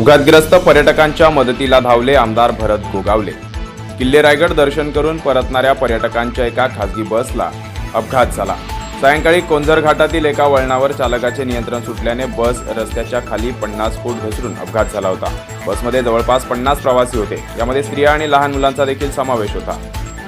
अपघातग्रस्त पर्यटकांच्या मदतीला धावले आमदार भरत गोगावले. किल्ले रायगड दर्शन करून परतणाऱ्या पर्यटकांच्या एका खासगी बसला अपघात झाला. सायंकाळी कोंझर घाटातील एका वळणावर चालकाचे नियंत्रण सुटल्याने बस रस्त्याच्या खाली पन्नास फूट घसरून अपघात झाला होता. बसमध्ये जवळपास पन्नास प्रवासी होते. यामध्ये स्त्रिया आणि लहान मुलांचा देखील समावेश होता.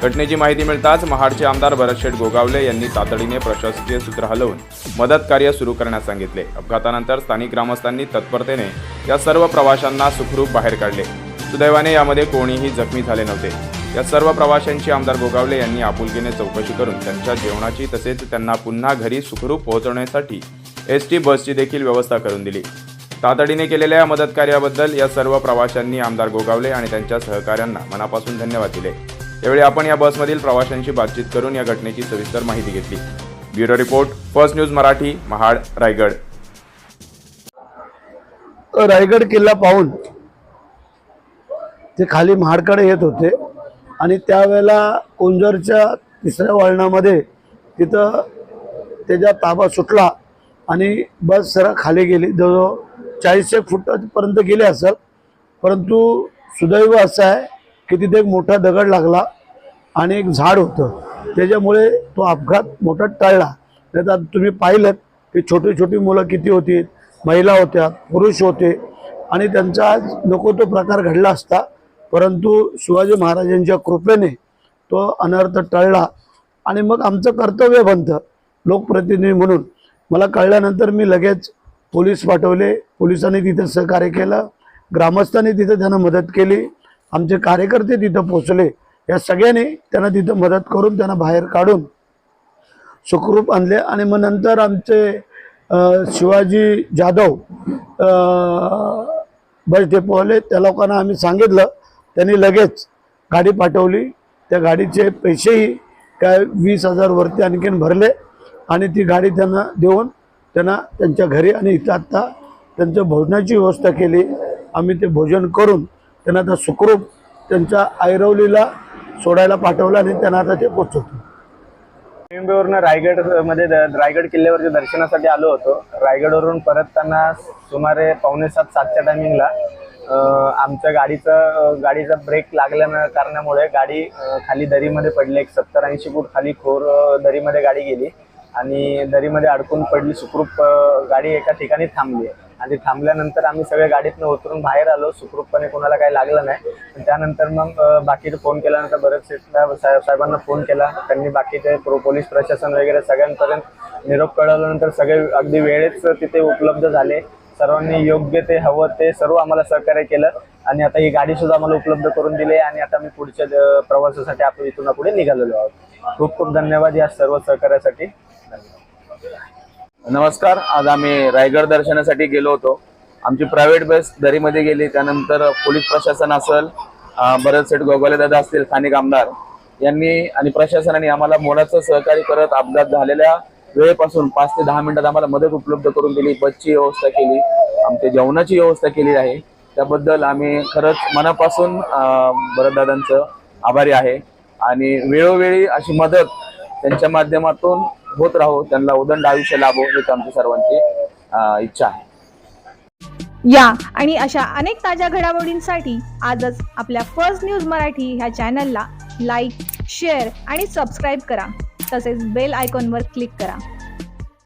घटनेची माहिती मिळताच महाडचे आमदार भरत शेठ गोगावले यांनी तातडीने प्रशासकीय सूत्र हलवून मदत कार्य सुरू करण्यास सांगितले. अपघातानंतर स्थानिक ग्रामस्थांनी तत्परतेने या सर्व प्रवाशांना सुखरूप बाहेर काढले. सुदैवाने यामध्ये कोणीही जखमी झाले नव्हते. या सर्व प्रवाशांची आमदार गोगावले यांनी आपुलकीने चौकशी करून त्यांच्या जेवणाची तसेच त्यांना पुन्हा घरी सुखरूप पोहोचवण्यासाठी एस टी बसची देखील व्यवस्था करून दिली. तातडीने केलेल्या या मदतकार्याबद्दल या सर्व प्रवाशांनी आमदार गोगावले आणि त्यांच्या सहकाऱ्यांना मनापासून धन्यवाद दिले. यावेळी आपण या बसमधील प्रवाशांशी बातचीत करून या घटनेची सविस्तर माहिती घेतली. Bureau report first news Marathi Mahad Raigad. Raigad किल्ला पाहून ते खाली महाडकडे येत होते. आणि त्यावेळेला कोंजरच्या तिसऱ्या वळणामध्ये तिथं त्याचा ताबा सुटला आणि बस सरळ खाली गेली. जवळजवळ चाळीसशे फुटापर्यंत गेली असत परंतु सुदैव असं आहे की तिथे एक मोठा दगड लागला आणि एक झाड होतं. त्याच्यामुळे तो अपघात मोठा टळला. नाही तुम्ही पाहिलं की छोटी छोटी मुलं किती होती महिला होत्या पुरुष होते आणि त्यांचा आज नको तो प्रकार घडला असता परंतु शिवाजी महाराजांच्या कृपेने तो अनर्थ टळला आणि मग आमचं कर्तव्य बनतं लोकप्रतिनिधी म्हणून. मला कळल्यानंतर मी लगेच पोलीस पाठवले पोलिसांनी तिथं सहकार्य केलं ग्रामस्थांनी तिथं त्यांना मदत केली आमचे कार्यकर्ते तिथं पोचले या सगळ्यांनी त्यांना तिथं मदत करून त्यांना बाहेर काढून सुखरूप आणले आणि मग नंतर आमचे शिवाजी जाधव बस डेपोवाले त्या लोकांना आम्ही सांगितलं. त्यांनी लगेच गाडी पाठवली. त्या गाडीचे पैसेही काय वीस हजारवरती आणखीन भरले आणि ती गाडी त्यांना देऊन त्यांना त्यांच्या घरी आणि इथं आत्ता त्यांच्या भोजनाची व्यवस्था केली. आम्ही ते भोजन करून त्यांना आता सुखरूप त्यांच्या ऐरवलीला सोडायला पाठवलं आणि त्यांना आता ते पोचवतो. मुंबईवरून रायगडमध्ये द- रायगड किल्ल्यावरच्या दर्शनासाठी आलो होतो. रायगडवरून परतताना सुमारे पावणे सात सातच्या टायमिंगला आमच्या गाडीचं गाडीचा ब्रेक लागल्या कारणामुळे गाडी खाली दरीमध्ये पडली. एक सत्तर ऐंशी फूट खाली खोर दरीमध्ये गाडी गेली आणि दरीमध्ये अडकून पडली सुखरूप गाडी एका ठिकाणी थांबली. आणि थांबल्यानंतर आम्ही सगळे गाडीतनं उतरून बाहेर आलो. सुखरूपपणे कोणाला काही लागलं नाही. पण त्यानंतर मग बाकीचे फोन केल्यानंतर बरेच सेटला साहेब साहेबांना फोन केला. त्यांनी बाकीचे प्रो पोलीस प्रशासन वगैरे सगळ्यांपर्यंत निरोप कळवल्यानंतर सगळे अगदी वेळेच तिथे उपलब्ध झाले. सर्वांनी योग्य ते हवं ते सर्व आम्हाला सहकार्य केलं आणि आता ही गाडी सुद्धा आम्हाला उपलब्ध करून दिली आहे आणि आता मी पुढच्या प्रवासासाठी आपण इथून पुढे निघालेलो आहोत. खूप खूप धन्यवाद या सर्व सहकार्यासाठी. नमस्कार आज आम्ही रायगड दर्शनासाठी गेलो होतो. आमची प्रायव्हेट बस दरीमध्ये गेली त्यानंतर पोलीस प्रशासन असेल भरत सेठ गोगोले दादा असतील स्थानिक आमदार यांनी आणि प्रशासनाने आम्हाला मोलाचं सहकार्य करत अपघात झालेल्या वेळेपासून पाच ते दहा मिनिटात आम्हाला मदत उपलब्ध करून दिली बसची व्यवस्था केली आमच्या जेवणाची व्यवस्था केली आहे. त्याबद्दल आम्ही खरंच मनापासून भरतदादांचं आभारी आहे. आणि वेळोवेळी अशी मदत त्यांच्या माध्यमातून होत राहू त्यांना उदंड आयुष्य लाभो हीच आमची सर्वांची इच्छा आहे. या आणि अशा अनेक ताज्या घडामोडींसाठी आजच आपल्या फर्स्ट न्यूज मराठी ह्या चॅनलला लाईक शेअर आणि सबस्क्राईब करा. तसेच बेल आयकॉनवर क्लिक करा.